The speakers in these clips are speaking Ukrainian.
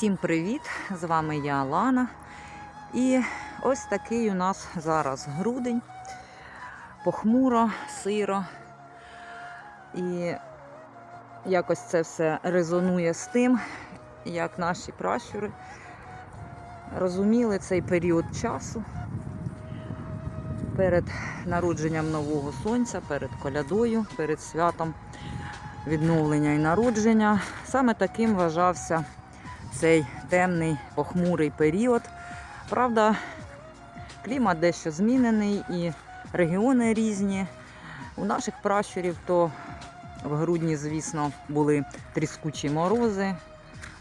Всім привіт! З вами я Лана. І ось такий у нас зараз грудень. Похмуро, сиро. І якось це все резонує з тим, як наші пращури розуміли цей період часу перед народженням нового сонця, перед колядою, перед святом відновлення і народження. Саме таким вважався цей темний похмурий період. Правда, клімат дещо змінений і регіони різні. У наших пращурів то в грудні, звісно, були тріскучі морози,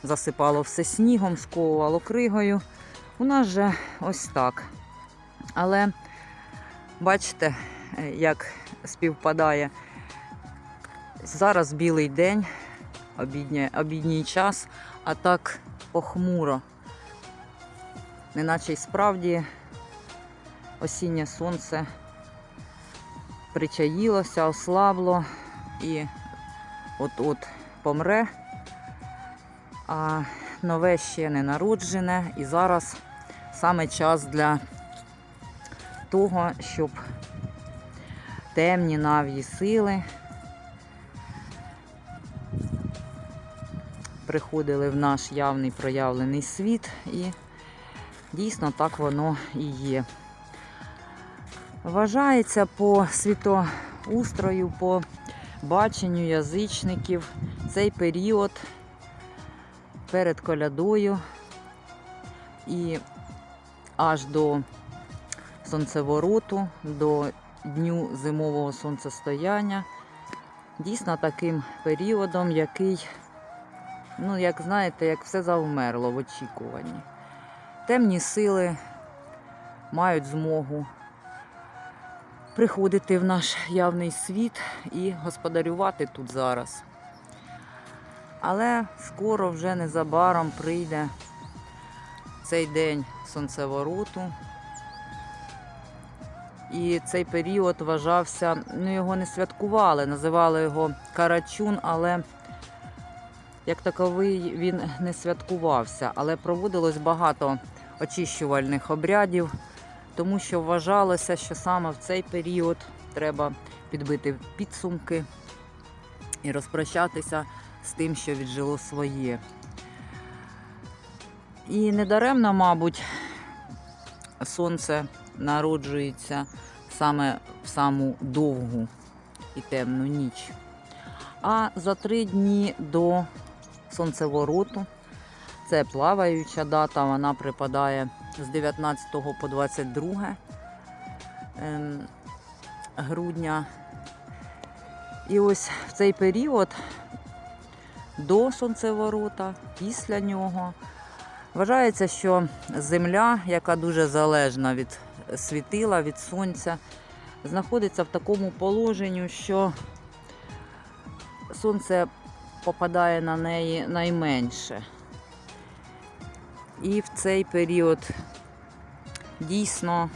засипало все снігом, сковувало кригою. У нас же ось так. Але бачите, як співпадає. Зараз білий день, обідній час, а так похмуро. Неначе й справді осіннє сонце причаїлося, ослабло і от-от помре, а нове ще не народжене. І зараз саме час для того, щоб темні нав'ї сили приходили в наш явний проявлений світ, і дійсно так воно і є. Вважається по світоустрою, по баченню язичників цей період перед колядою і аж до сонцевороту, до дню зимового сонцестояння. Дійсно таким періодом, який ну, як знаєте, як все завмерло в очікуванні. Темні сили мають змогу приходити в наш явний світ і господарювати тут зараз. Але скоро вже незабаром прийде цей день сонцевороту. І цей період вважався, ну його не святкували, називали його Карачун, але як таковий він не святкувався, але проводилось багато очищувальних обрядів, тому що вважалося, що саме в цей період треба підбити підсумки і розпрощатися з тим, що віджило своє. І недаремно, мабуть, сонце народжується саме в саму довгу і темну ніч. А за три дні до сонцевороту. Це плаваюча дата, вона припадає з 19 по 22 ем, грудня. І ось в цей період до сонцеворота, після нього, вважається, що земля, яка дуже залежна від світила, від сонця, знаходиться в такому положенні, що сонце попадає на неї найменше. І в цей період дійсно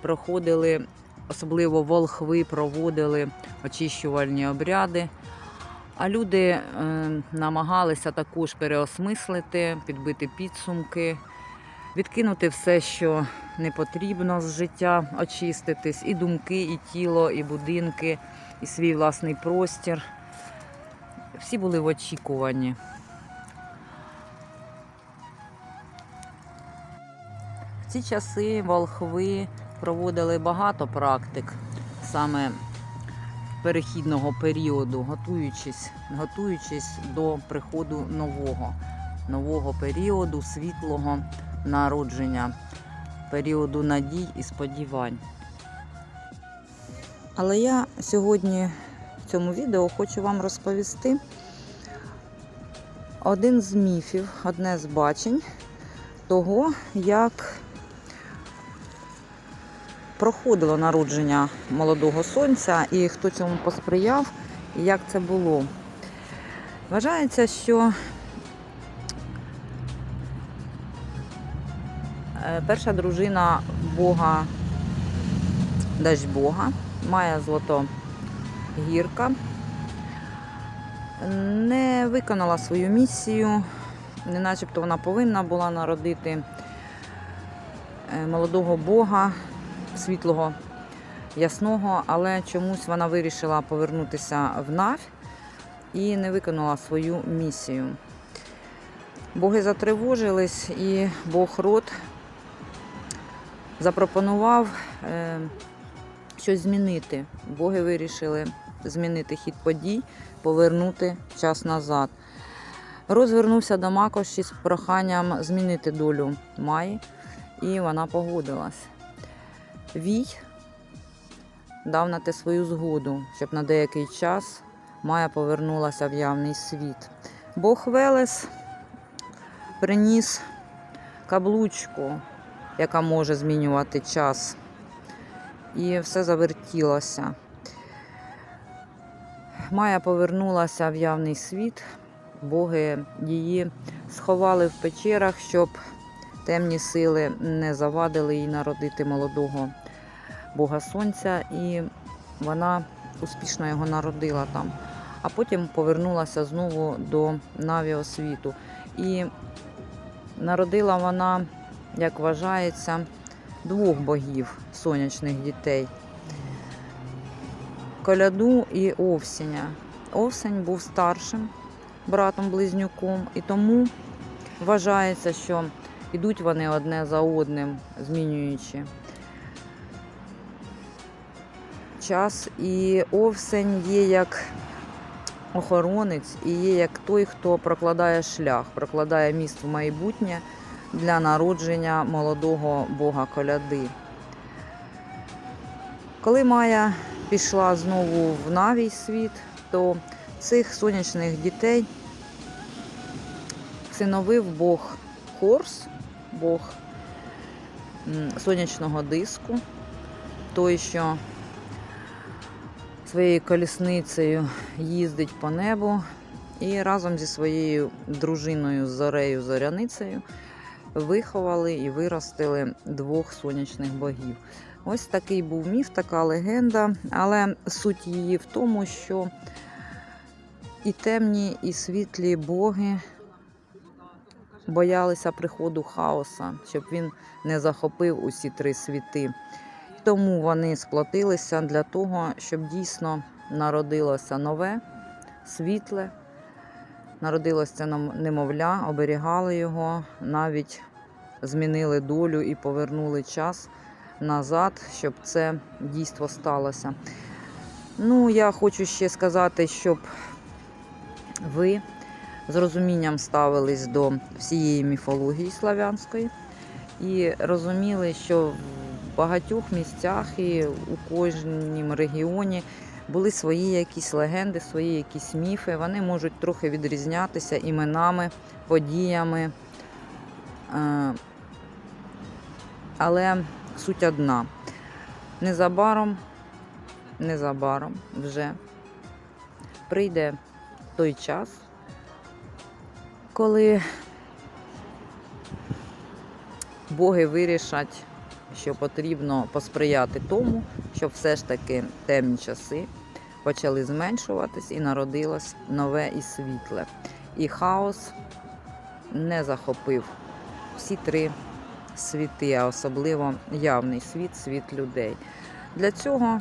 проходили, особливо волхви проводили очищувальні обряди. А люди е, намагалися також переосмислити, підбити підсумки, відкинути все, що не потрібно з життя, очиститись, і думки, і тіло, і будинки, і свій власний простір. Всі були в очікуванні. В ці часи волхви проводили багато практик саме перехідного періоду, готуючись, готуючись до приходу нового, нового періоду, світлого народження, періоду надій і сподівань. Але я сьогодні цьому відео хочу вам розповісти один з міфів, одне з бачень того, як проходило народження молодого сонця і хто цьому посприяв, і як це було. Вважається, що е, перша дружина Бога, Дажбога, має злото гірка, не виконала свою місію, не начебто вона повинна була народити е, молодого Бога, світлого, ясного, але чомусь вона вирішила повернутися в Навь і не виконала свою місію. Боги затривожились, і Бог род запропонував е, щось змінити. Боги вирішили змінити хід подій, повернути час назад. Розвернувся до Макоші з проханням змінити долю Майї, і вона погодилась. Вій дав на те свою згоду, щоб на деякий час Майя повернулася в явний світ. Бог Велес приніс каблучку, яка може змінювати час. І все завертілося. Майя повернулася в явний світ. Боги її сховали в печерах, щоб темні сили не завадили їй народити молодого Бога Сонця, і вона успішно його народила там. А потім повернулася знову до Навіосвіту. І народила вона, як вважається, двох богів сонячних дітей. Коляду і Овсіня. Овсень був старшим братом-близнюком, і тому вважається, що йдуть вони одне за одним, змінюючи час. І овсень є як охоронець і є як той, хто прокладає шлях, прокладає міст в майбутнє для народження молодого бога коляди. Коли Майя пішла знову в Навій світ, то цих сонячних дітей всиновив Бог Хорс, Бог сонячного диску, той, що своєю колісницею їздить по небу і разом зі своєю дружиною Зорею Зоряницею виховали і виростили двох сонячних богів. Ось такий був міф, така легенда, але суть її в тому, що і темні, і світлі боги боялися приходу хаоса, щоб він не захопив усі три світи. Тому вони сплотилися для того, щоб дійсно народилося нове, світле, народилося немовля, оберігали його, навіть змінили долю і повернули час назад, щоб це дійство сталося. Ну, я хочу ще сказати, щоб ви з розумінням ставились до всієї міфології славянської і розуміли, що в багатьох місцях і у кожнім регіоні були свої якісь легенди, свої якісь міфи. Вони можуть трохи відрізнятися іменами, подіями. Е, Але суть одна. Незабаром, незабаром вже прийде той час, коли боги вирішать, що потрібно посприяти тому, щоб все ж таки темні часи почали зменшуватись і народилось нове і світле. І хаос не захопив всі три світи, а особливо явний світ, світ людей. Для цього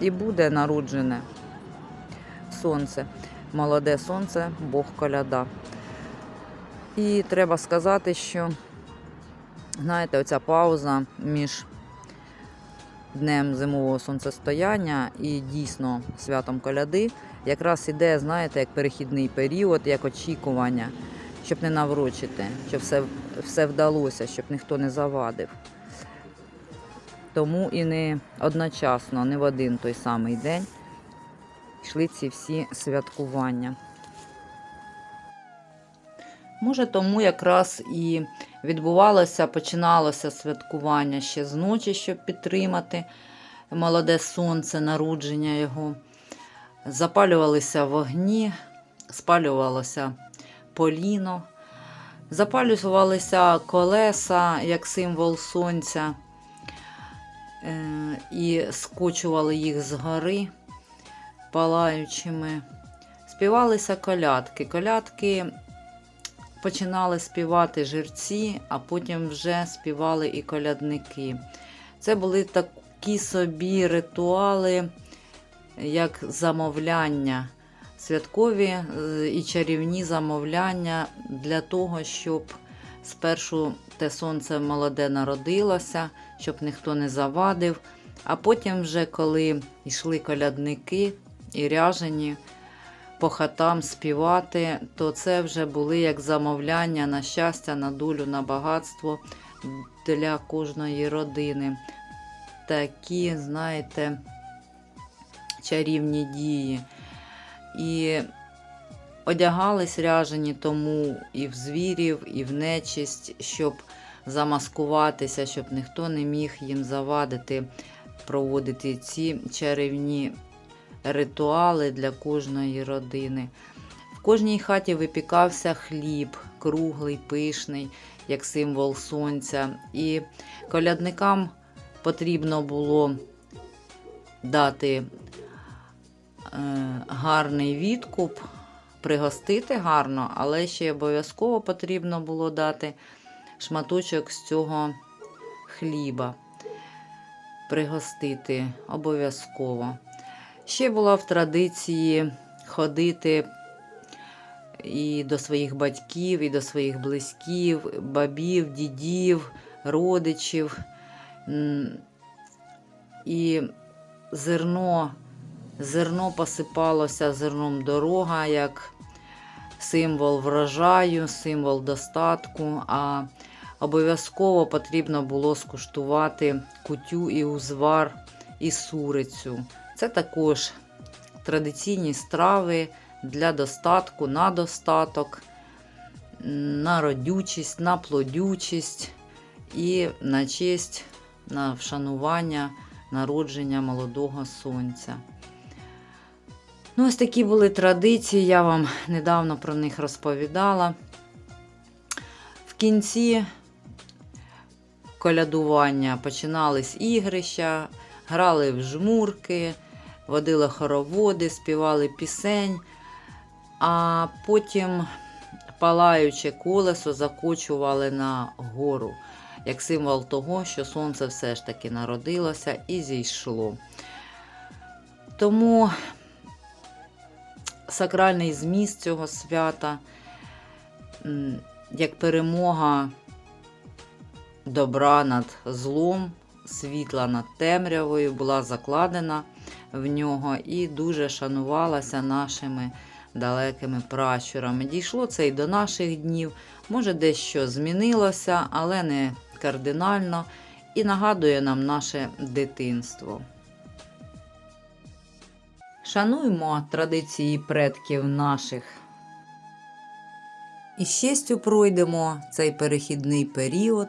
і буде народжене сонце, молоде сонце, Бог коляда. І треба сказати, що, знаєте, оця пауза між днем зимового сонцестояння і дійсно святом коляди якраз іде, знаєте, як перехідний період, як очікування, щоб не наврочити, щоб все, все вдалося, щоб ніхто не завадив. Тому і не одночасно, не в один той самий день йшли ці всі святкування. Може, тому якраз і відбувалося, починалося святкування ще з ночі, щоб підтримати молоде сонце, народження його. Запалювалися вогні, спалювалося поліно, запалювалися колеса як символ сонця, е, і скочували їх з гори палаючими. Співалися колядки. Колядки починали співати жерці, а потім вже співали і колядники. Це були такі собі ритуали, як замовляння, святкові е, і чарівні замовляння для того, щоб спершу те сонце молоде народилося, щоб ніхто не завадив. А потім, вже коли йшли колядники і ряжені по хатам співати, то це вже були як замовляння на щастя, на долю, на багатство для кожної родини. Такі, знаєте, чарівні дії. І одягались ряжені тому і в звірів, і в нечисть, щоб замаскуватися, щоб ніхто не міг їм завадити проводити ці чарівні ритуали для кожної родини. В кожній хаті випікався хліб, круглий, пишний, як символ сонця. І колядникам потрібно було дати гарний відкуп, пригостити гарно, але ще обов'язково потрібно було дати шматочок з цього хліба. Пригостити обов'язково. Ще була в традиції ходити і до своїх батьків, і до своїх близьків, бабів, дідів, родичів. І зерно, зерно посипалося зерном дорога, як символ врожаю, символ достатку. А обов'язково потрібно було скуштувати кутю і узвар і сурицю. Це також традиційні страви для достатку, на достаток, на родючість, на плодючість і на честь, на вшанування народження молодого сонця. Ну, ось такі були традиції, я вам недавно про них розповідала. В кінці колядування починались ігрища, грали в жмурки, водили хороводи, співали пісень, а потім палаюче колесо закочували на гору, як символ того, що сонце все ж таки народилося і зійшло. Тому сакральний зміст цього свята, як перемога добра над злом, світла над темрявою, була закладена в нього і дуже шанувалася нашими далекими пращурами. Дійшло це і до наших днів. Може, дещо змінилося, але не кардинально, і нагадує нам наше дитинство. Шануймо традиції предків наших. І з пройдемо цей перехідний період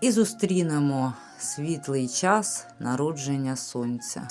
і зустрінемо світлий час народження сонця.